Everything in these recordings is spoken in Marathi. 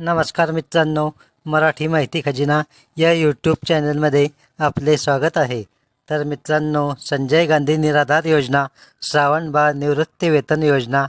नमस्कार मित्रांनो मराठी माहिती खजिना या यूट्यूब चॅनलमध्ये आपले स्वागत आहे. तर मित्रांनो संजय गांधी निराधार योजना श्रावणबाळ निवृत्ती वेतन योजना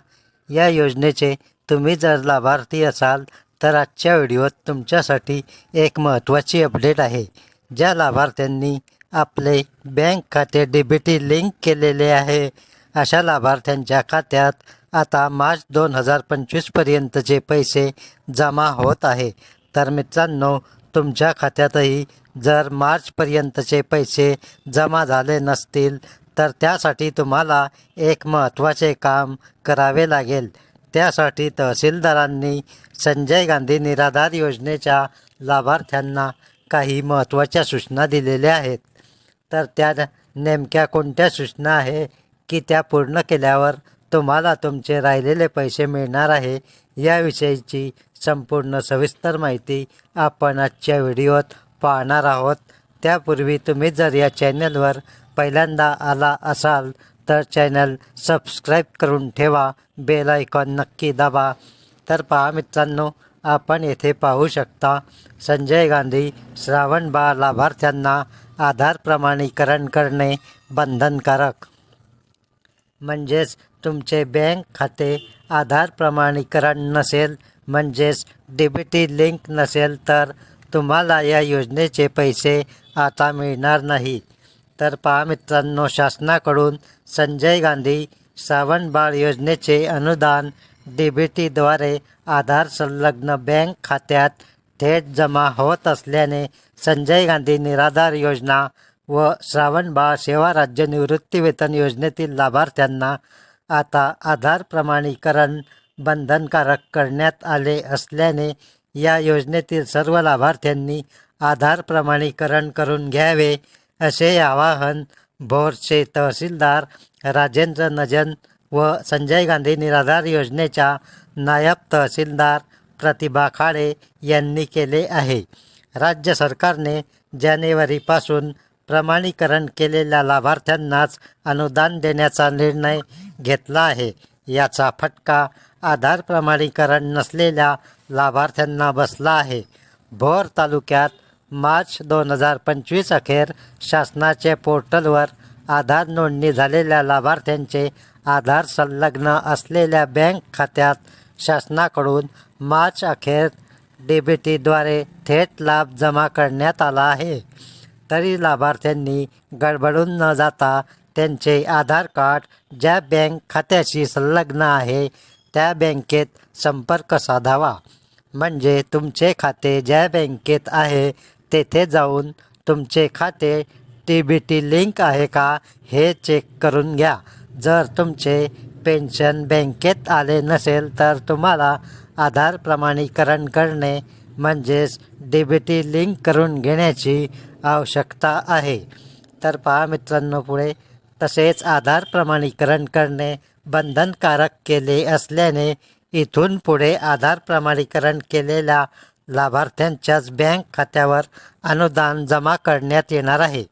या योजनेचे तुम्ही जर लाभार्थी असाल तर आजच्या व्हिडिओत तुमच्यासाठी एक महत्त्वाची अपडेट आहे. ज्या लाभार्थ्यांनी आपले बँक खाते डी बी टी लिंक केलेले आहे अशा लाभार्थ्यांच्या खात्यात आता मार्च दोन हजार पंचवीसपर्यंतचे पैसे जमा होत आहे तर मित्रांनो तुमच्या खात्यातही जर मार्चपर्यंतचे पैसे जमा झाले नसतील तर त्यासाठी तुम्हाला एक महत्त्वाचे काम करावे लागेल. त्यासाठी तहसीलदारांनी संजय गांधी निराधार योजनेच्या लाभार्थ्यांना काही महत्त्वाच्या सूचना दिलेल्या आहेत. तर त्या नेमक्या कोणत्या सूचना आहे की त्या पूर्ण केल्यावर तुम्हाला तुमचे राहिलेले पैसे मिळणार आहे. याविषयीची संपूर्ण सविस्तर माहिती आपण आजच्या व्हिडिओत पाहणार आहोत. त्यापूर्वी तुम्ही जर या चॅनलवर पहिल्यांदा आला असाल तर चॅनल सबस्क्राईब करून ठेवा. बेल आयकॉन नक्की दाबा. तर पहा मित्रांनो आपण येथे पाहू शकता संजय गांधी श्रावण बाळ लाभार्थ्यांना आधार प्रमाणीकरण करणे बंधनकारक. म्हणजेच तुमचे बँक खाते आधार प्रमाणीकरण नसेल म्हणजेच डी बी टी लिंक नसेल तर तुम्हाला या योजनेचे पैसे आता मिळणार नाही. तर पहा मित्रांनो शासनाकडून संजय गांधी श्रावणबाळ योजनेचे अनुदान डी बी टीद्वारे आधार संलग्न बँक खात्यात थेट जमा होत असल्याने संजय गांधी निराधार योजना व श्रावणबाळ सेवा राज्य निवृत्तीवेतन योजनेतील लाभार्थ्यांना आता आधार प्रमाणीकरण बंधनकारक करण्यात आले असल्याने या योजनेतील सर्व लाभार्थ्यांनी आधार प्रमाणीकरण करून घ्यावे असे आवाहन भोरचे तहसीलदार राजेंद्र नजन व संजय गांधी निराधार योजनेच्या नायब तहसीलदार प्रतिभा खाडे यांनी केले आहे. राज्य सरकारने जानेवारीपासून प्रमाणीकरण केलेल्या लाभार्थ्यांनाच अनुदान देण्याचा निर्णय घेतला आहे. याचा फटका आधार प्रमाणीकरण नसलेल्या लाभार्थ्यांना बसला आहे. भोर तालुक्यात मार्च दोन हजार पंचवीस अखेर शासनाच्या पोर्टलवर आधार नोंदणी झालेल्या लाभार्थ्यांचे आधार संलग्न असलेल्या बँक खात्यात शासनाकडून मार्च अखेर डी बी टीद्वारे थेट लाभ जमा करण्यात आला आहे. तरी लाभार्थ्यांनी गडबडून न जाता त्यांचे आधार कार्ड ज्या बँक खात्याशी संलग्न आहे त्या बँकेत संपर्क साधावा. म्हणजे तुमचे खाते ज्या बँकेत आहे तेथे जाऊन तुमचे खाते टी बी टी लिंक आहे का हे चेक करून घ्या. जर तुमचे पेन्शन बँकेत आले नसेल तर तुम्हाला आधार प्रमाणीकरण करणे म्हणजेच डी बी टी लिंक करून घेण्याची आवश्यकता आहे. तर पहा मित्रांनो पुढे. तसेच आधार प्रमाणीकरण करणे बंधनकारक केले असल्याने इथून पुढे आधार प्रमाणीकरण केलेल्या लाभार्थ्यांच्याच बँक खात्यावर अनुदान जमा करण्यात येणार आहे.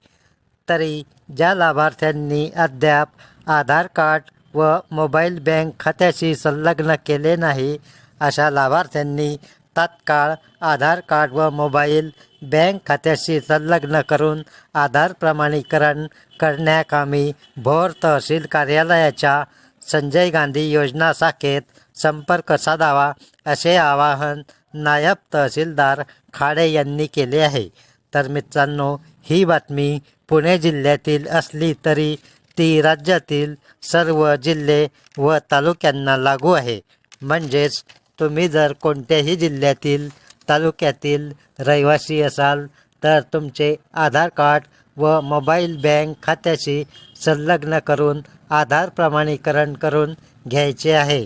तरी ज्या लाभार्थ्यांनी अद्याप आधार कार्ड व मोबाईल बँक खात्याशी संलग्न केले नाही अशा लाभार्थ्यांनी तात्काळ आधार कार्ड व मोबाईल बँक खात्याशी संलग्न करून आधार प्रमाणीकरण करण्याकामी भोर तहसील कार्यालयाच्या संजय गांधी योजना शाखेत संपर्क साधावा असे आवाहन नायब तहसीलदार खाडे यांनी केले आहे. तर मित्रांनो ही बातमी पुणे जिल्ह्यातील असली तरी ती राज्यातील सर्व जिल्हे व तालुक्यांना लागू आहे. म्हणजेच तुम्ही जर कोणत्याही जिल्ह्यातील तालुक्यातील रहिवासी असाल तर तुमचे आधार कार्ड व मोबाईल बँक खात्याशी संलग्न करून आधार प्रमाणीकरण करून घ्यायचे आहे.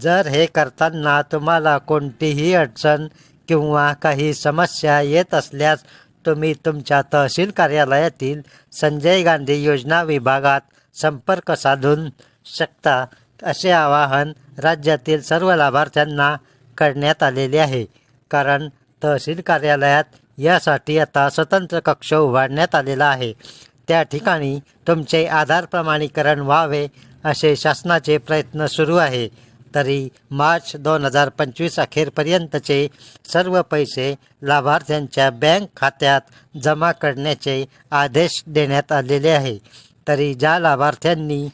जर हे करताना तुम्हाला कोणतीही अडचण किंवा काही समस्या येत असल्यास तुम्ही तुमच्या तहसील कार्यालयातील संजय गांधी योजना विभागात संपर्क साधून शकता असे आवाहन राज्यातील सर्व लाभार्थ्यांना करण्यात आलेले आहे. कारण तहसील कार्यालयात यासाठी आता स्वतंत्र कक्ष उभारण्यात आलेला आहे. त्या ठिकाणी तुमचे आधार प्रमाणीकरण व्हावे असे शासनाचे प्रयत्न सुरू आहे. तरी मार्च दोन हजार पंचवीस अखेरपर्यंतचे सर्व पैसे लाभार्थ्यांच्या बँक खात्यात जमा करण्याचे आदेश देण्यात आलेले आहे. तरी ज्या लाभार्थ्यांनी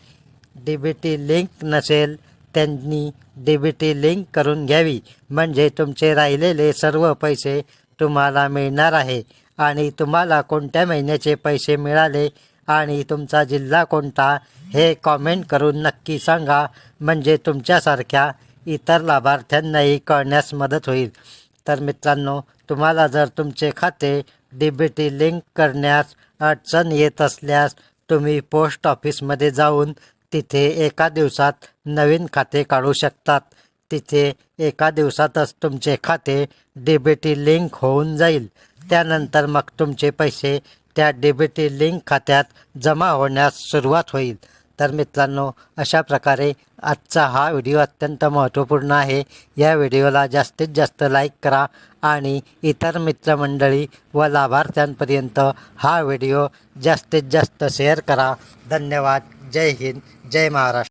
डी बी टी लिंक नसेल त्यांनी डी बी टी लिंक करून घ्यावी. म्हणजे तुमचे राहिलेले सर्व पैसे तुम्हाला मिळणार आहे आणि तुम्हाला कोणत्या महिन्याचे पैसे मिळाले आणि तुमचा जिल्हा कोणता हे कॉमेंट करून नक्की सांगा. म्हणजे तुमच्यासारख्या इतर लाभार्थ्यांनाही कळण्यास मदत होईल. तर मित्रांनो तुम्हाला जर तुमचे खाते डी बी टी लिंक करण्यास अडचण येत असल्यास तुम्ही पोस्ट ऑफिसमध्ये जाऊन तिथे एका दिवसात नवीन खाते काढू शकतात. तिथे एका दिवसातच तुमचे खाते डी बी टी लिंक होऊन जाईल. त्यानंतर मग तुमचे पैसे त्या डी बी टी लिंक खात्यात जमा होण्यास सुरुवात होईल. तर मित्रांनो अशा प्रकारे आजचा हा व्हिडिओ अत्यंत महत्त्वपूर्ण आहे. या व्हिडिओला जास्तीत जास्त लाईक करा आणि इतर मित्रमंडळी व लाभार्थ्यांपर्यंत हा व्हिडिओ जास्तीत जास्त शेअर करा. धन्यवाद. जय हिंद. जय महाराष्ट्र.